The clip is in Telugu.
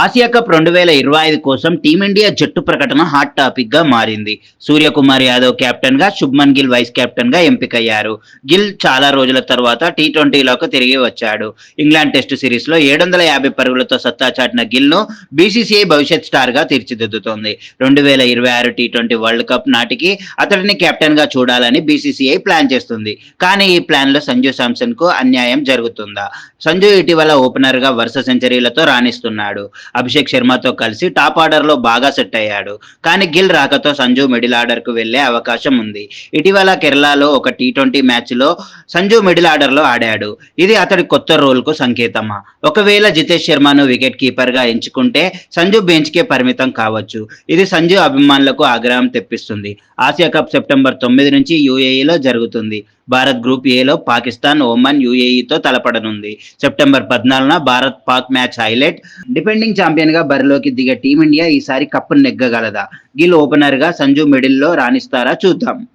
ఆసియా కప్ రెండు వేల ఇరవై ఐదు కోసం టీమిండియా జట్టు ప్రకటన హాట్ టాపిక్గా మారింది. సూర్యకుమార్ యాదవ్ కెప్టెన్గా శుభ్మన్ గిల్ వైస్ కెప్టెన్గా ఎంపికయ్యారు. గిల్ చాలా రోజుల తర్వాత టీ ట్వంటీలోకి తిరిగి వచ్చాడు. ఇంగ్లాండ్ టెస్ట్ సిరీస్లో ఏడు వందల యాభై పరుగులతో సత్తా చాటిన గిల్ను బీసీసీఐ భవిష్యత్ స్టార్గా తీర్చిదిద్దుతోంది. రెండు వేల ఇరవై ఆరు టీ ట్వంటీ వరల్డ్ కప్ నాటికి అతడిని కెప్టెన్గా చూడాలని బీసీసీఐ ప్లాన్ చేస్తుంది. కానీ ఈ ప్లాన్లో సంజు శాంసన్కు అన్యాయం జరుగుతుందా? సంజు ఇటీవల ఓపెనర్గా వరుస సెంచరీలతో రాణిస్తున్నాడు. అభిషేక్ శర్మతో కలిసి టాప్ ఆర్డర్లో బాగా సెట్ అయ్యాడు. కానీ గిల్ రాకతో సంజు మిడిల్ ఆర్డర్కు వెళ్ళే అవకాశం ఉంది. ఇటీవల కేరళలో ఒక టీ ట్వంటీ మ్యాచ్లో సంజు మిడిల్ ఆర్డర్లో ఆడాడు. ఇది అతడి కొత్త రోల్కు సంకేతమా? ఒకవేళ జితేష్ శర్మను వికెట్ కీపర్గా ఎంచుకుంటే సంజు బెంచ్ కే పరిమితం కావచ్చు. ఇది సంజు అభిమానులకు ఆగ్రహం తెప్పిస్తుంది. ఆసియా కప్ సెప్టెంబర్ తొమ్మిది నుంచి యూఏఈలో జరుగుతుంది. భారత్ గ్రూప్ ఏలో పాకిస్తాన్ ఓమన్ యుఏఈతో తలపడనుంది. సెప్టెంబర్ పద్నాలుగున Bharat Pak match highlight. Depending ఛాంపియన్గా బరిలోకి దిగే టీమిండియా ఈసారి కప్పును నెగ్గగలదా? గిల్ ఓపెనర్గా సంజు మిడిల్లో రాణిస్తారా చూద్దాం.